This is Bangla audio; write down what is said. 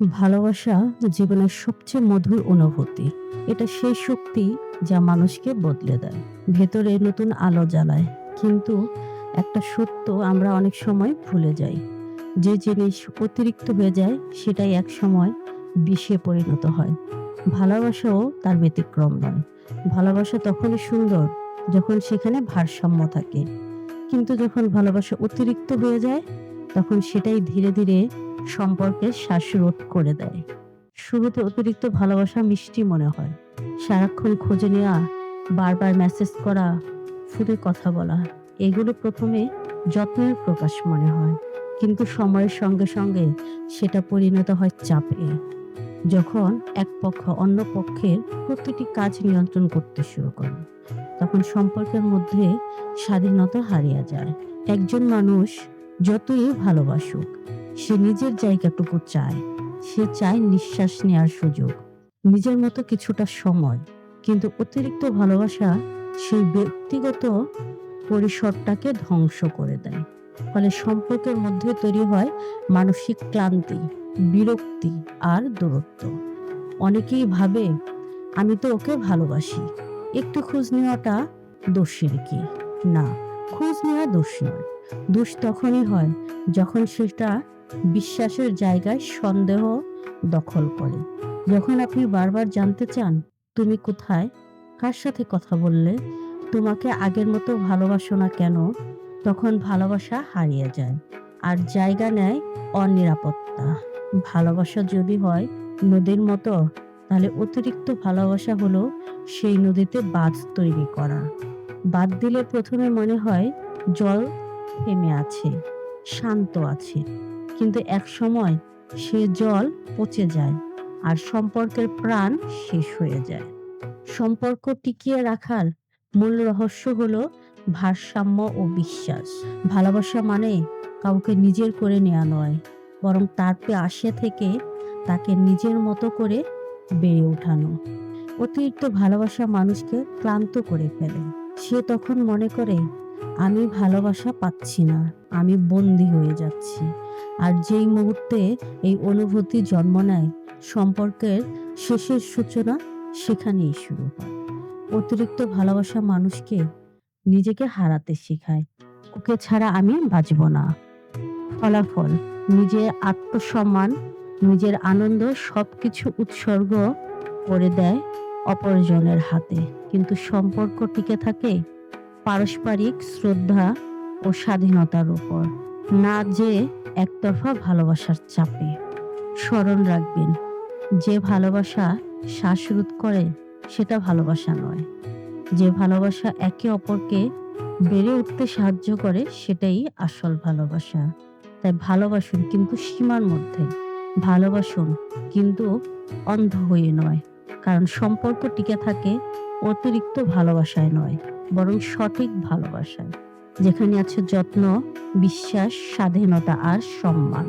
ভালোবাসা জীবনের সবচেয়ে মধুর অনুভূতি। এটা সেই শক্তি যা মানুষকে বদলে দেয়। ভেতরে নতুন আলো জ্বালায়, কিন্তু একটা সত্য আমরা অনেক সময় ভুলে যাই। যে জিনিস অতিরিক্ত হয়ে যায়, সেটাই এক সময় বিষে পরিণত হয়। ভালোবাসাও তার ব্যতিক্রম নয়। ভালোবাসা তখনই সুন্দর যখন সেখানে ভারসাম্য থাকে। কিন্তু যখন ভালোবাসা অতিরিক্ত হয়ে যায়, তখন সেটাই ধীরে ধীরে সম্পর্কের শ্বাসরোধ করে দেয়। শুরুতে অতিরিক্ত ভালোবাসা মিষ্টি মনে হয়। সারাক্ষণ খোঁজে নেওয়া, বারবার মেসেজ করা ফুটে কথা বলা, এগুলো প্রথমে যত্নের প্রকাশ মনে হয়। কিন্তু সময়ের সঙ্গে সঙ্গে সেটা পরিণত হয় চাপে। যখন এক পক্ষ অন্য পক্ষের প্রতিটি কাজ নিয়ন্ত্রণ করতে শুরু করে, তখন সম্পর্কের মধ্যে স্বাধীনতা হারিয়ে যায়। একজন মানুষ যতই ভালোবাসুক সে নিজের জায়গাটুকু চায়। সে চায় নিঃশ্বাস নেওয়ার সুযোগ। নিজের মতো কিছুটা সময়। কিন্তু অতিরিক্ত ভালোবাসা সেই ব্যক্তিগত পরিসরটাকে ধ্বংস করে দেয়। ফলে সম্পর্কের মধ্যে তৈরি হয় মানসিক ক্লান্তি, বিরক্তি আর দূরত্ব। অনেকেই ভাবে, আমি তো ওকে ভালোবাসি। একটু খোঁজ নেওয়াটা দোষের কি? না, খোঁজ নেওয়া দোষ নয়। দোষ তখনই হয় যখন সেটা বিশ্বাসের জায়গায় সন্দেহ দখল করে। যখন আপনি বারবার জানতে চান, তুমি কোথায়? কার সাথে কথা বললে? তোমাকে আগের মতো ভালোবাসো না কেন? তখন ভালোবাসা হারিয়ে যায় আর জায়গা নেয় অনিরাপত্তা। ভালোবাসা যদি হয় নদীর মতো, তাহলে অতিরিক্ত ভালোবাসা হলো সেই নদীতে বাঁধ তৈরি করা। বাদ দিলে প্রথমে মনে হয় জল থেমে আছে, শান্ত আছে। কিন্তু এক সময় সে জল পচে যায় আর সম্পর্কের প্রাণ শেষ হয়ে যায়। সম্পর্ক টিকিয়ে রাখার মূল রহস্য হলো ভারসাম্য ও বিশ্বাস। ভালোবাসা মানে কাউকে নিজের করে নেওয়া নয়, বরং তার পাশে থেকে তাকে নিজের মতো করে বেড়ে ওঠানো। অতিরিক্ত ভালোবাসা মানুষকে ক্লান্ত করে ফেলে। সে তখন মনে করে, আমি ভালোবাসা পাচ্ছি না, আমি বন্দি হয়ে যাচ্ছি। আর যেই মুহূর্তে এই অনুভূতি জন্ম নেয়, সম্পর্কের শেষের সূচনা সেখানেই শুরু হয়। অতিরিক্ত ভালোবাসা মানুষকে নিজেকে হারাতে শেখায়। ওকে ছাড়া আমি বাঁচব না। ফলাফল, নিজের আত্মসম্মান, নিজের আনন্দ সবকিছু উৎসর্গ করে দেয় অপরজনের হাতে। কিন্তু সম্পর্ক টিকে থাকে পারস্পরিক শ্রদ্ধা ও স্বাধীনতার উপর। না যে একতরফা ভালোবাসার চাপে। স্মরণ রাখবেন, যে ভালোবাসা শ্বাসরোধ করে, সেটা ভালোবাসা নয়। যে ভালোবাসা একে অপরকে বেড়ে উঠতে সাহায্য করে, সেটাই আসল ভালোবাসা। তাই ভালোবাসুন কিন্তু সীমার মধ্যে। ভালোবাসুন কিন্তু অন্ধ হয়ে নয়। কারণ সম্পর্ক টিকে থাকে অতিরিক্ত ভালোবাসায় নয়, বরং সঠিক ভালোবাসায়। যেখানে আছে যত্ন বিশ্বাস স্বাধীনতা আর সম্মান।